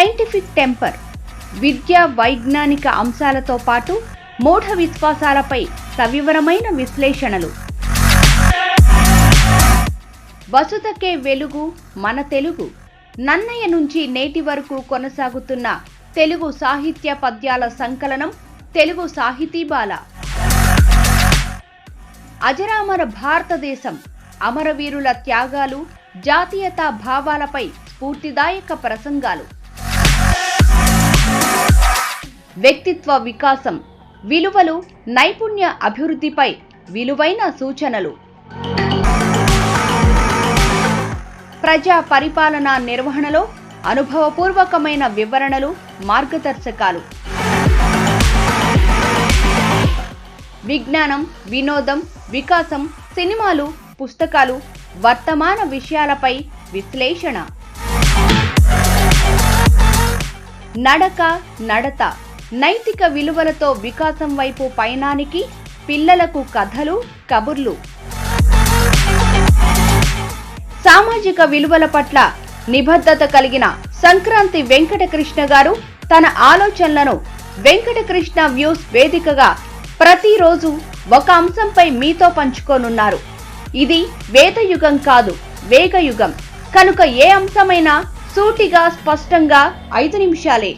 Scientific temper విద్య వైజ్ఞానిక అంశాలతో పాటు మూఢ విశ్వాసాలపై సవివరమైన విశ్లేషణలు. వసుతకే వెలుగు మన తెలుగు. నన్నయ్య నుంచి నేటి వరకు కొనసాగుతున్న తెలుగు సాహిత్య పద్యాల సంకలనం తెలుగు సాహితీబాల అజరామర భారతదేశం అమరవీరుల త్యాగాలు జాతీయతా భావాలపై స్ఫూర్తిదాయక ప్రసంగాలు. వ్యక్తిత్వ వికాసం విలువలు నైపుణ్య అభివృద్ధిపై విలువైన సూచనలు. ప్రజా పరిపాలనా నిర్వహణలో అనుభవపూర్వకమైన వివరణలు మార్గదర్శకాలు. విజ్ఞానం వినోదం వికాసం సినిమాలు పుస్తకాలు వర్తమాన విషయాలపై విశ్లేషణ. నడక నడత. నైతిక విలువలతో వికాసం వైపు పయనానికి పిల్లలకు కథలు కబుర్లు. సామాజిక విలువల పట్ల నిబద్ధత కలిగిన సంక్రాంతి వెంకటకృష్ణ గారు తన ఆలోచనలను వెంకటకృష్ణ వ్యూస్ వేదికగా ప్రతిరోజు ఒక అంశంపై మీతో పంచుకోనున్నారు. ఇది వేదయుగం కాదు వేగయుగం. కనుక ఏ అంశమైనా సూటిగా స్పష్టంగా ఐదు నిమిషాలే.